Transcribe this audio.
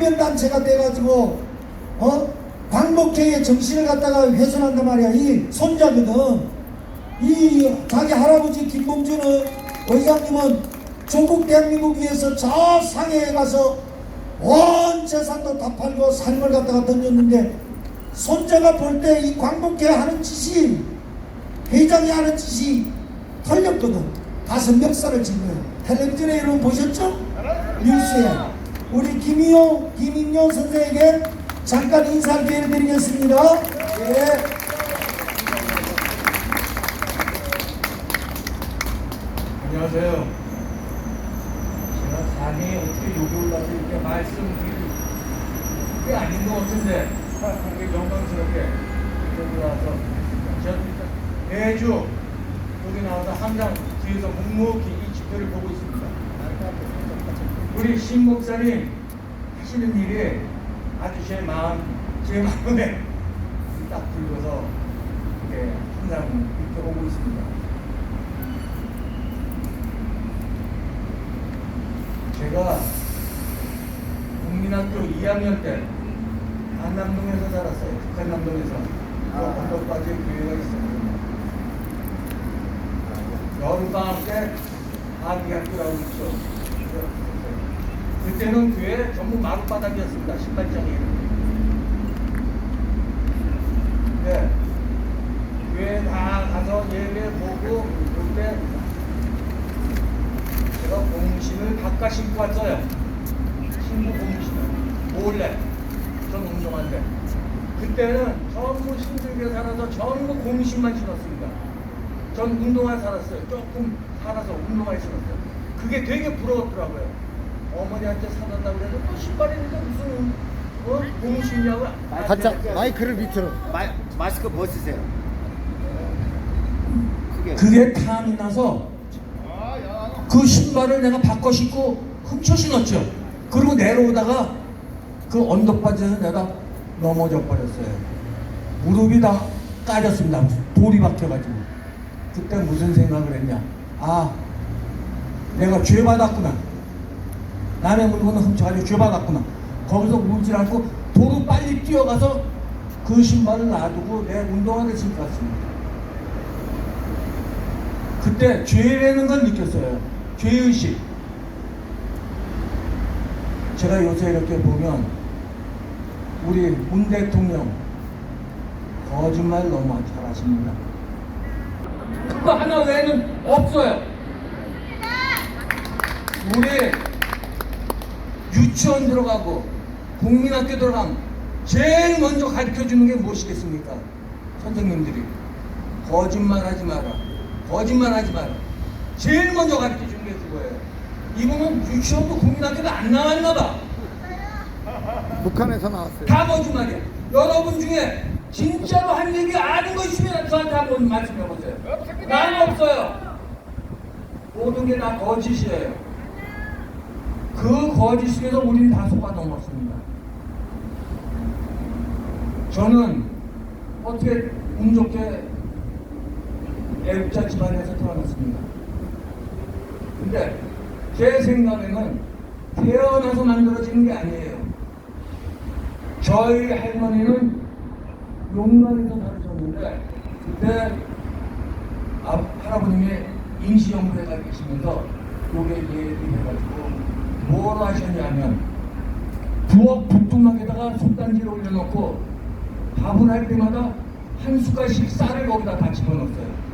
강변단체가 돼가지고 어? 광복회의 정신을 갖다가 훼손한단 말이야. 이 손자거든. 이 자기 할아버지 김봉준은 의장님은 조국 대한민국 위해서 저 상해에 가서 온 재산도 다 팔고 삶을 갖다가 던졌는데 손자가 볼 때 이 광복회 하는 짓이 회장이 하는 짓이 털렸거든. 가서 멱살을 진 거예요 텔레비전에 여러분 보셨죠? 뉴스에 우리 김희용 김인용 선생에게 잠깐 인사 기회를 드리겠습니다 예. 안녕하세요. 제가 감히 어떻게 여기 올라서 이렇게 말씀드릴 게 아닌 것 같은데 되게 영광스럽게 이렇게 올라와서 제가 매주 여기 나와서 항상 뒤에서 묵묵히 이 집회를 보고 있습니다. 우리 신 목사님 하시는 일이 아주 제 마음, 제 마음에 딱 들고서 이렇게 항상 이렇게 보고 있습니다. 제가 국민학교 2학년 때 한남동에서 살았어요. 북한남동에서. 그 언덕까지 교회가 있어요. 여름방학 때 하기학교라고 있죠. 그때는 교회 전부 마룻바닥이었습니다. 신발장이. 네. 교회 다 가서 예배 보고 그때 제가 공신을 바꿔 신고 왔어요. 신부 공신을 몰래 전 운동할 때. 그때는 전부 힘들게 살아서 전부 공신만 신었습니다. 전 운동화 살았어요. 조금 살아서 운동화 신었어요. 그게 되게 부러웠더라고요. 어머니한테 사달라고 그래도 뭐 신발인데 무슨 어? 공신이냐고 바짝 마이크를 밑으로 마, 마스크 벗으세요. 크게. 그게 탐이 나서 그 신발을 내가 바꿔 신고 훔쳐 신었죠. 그리고 내려오다가 그 언덕 바지에서 내가 넘어져 버렸어요. 무릎이 다 까졌습니다. 돌이 박혀가지고. 그때 무슨 생각을 했냐. 아, 내가 죄 받았구나. 남의 물건을 훔쳐가지고 죄 받았구나. 거기서 울지 않고 도로 빨리 뛰어가서 그 신발을 놔두고 내 운동화를 신고 왔습니다. 그때 죄라는 걸 느꼈어요. 죄의식. 제가 요새 이렇게 보면 우리 문 대통령 거짓말 너무 잘하십니다. 그거 하나 외에는 없어요. 우리 유치원 들어가고 국민학교 들어가면 제일 먼저 가르쳐 주는 게 무엇이겠습니까? 선생님들이 거짓말 하지 마라. 거짓말 하지 마라. 제일 먼저 가르쳐 주는 게 그거예요. 이분은 유치원도 국민학교도 안 나왔나 봐. 북한에서 나왔어요. 다 거짓말이야. 여러분 중에 진짜로 한 얘기 거 있으면 저한테 한번 말씀해 보세요. 난 없어요. 모든 게 다 거짓이에요. 그 거짓 속에서 우리는 다 속아 넘었습니다. 저는 어떻게 운 좋게 애국자 집안에서 태어났습니다. 근데 제 생각에는 태어나서 만들어지는 게 아니에요. 저희 할머니는 용난에서 살으셨는데 그때 아, 할아버님이 임시연구에 가 계시면서 요게 얘기해가지고 뭘 하셨냐면 부엌 북동락에다가 솥단지를 올려놓고 밥을 할 때마다 한 숟갈씩 쌀을 거기다 다 집어넣었어요.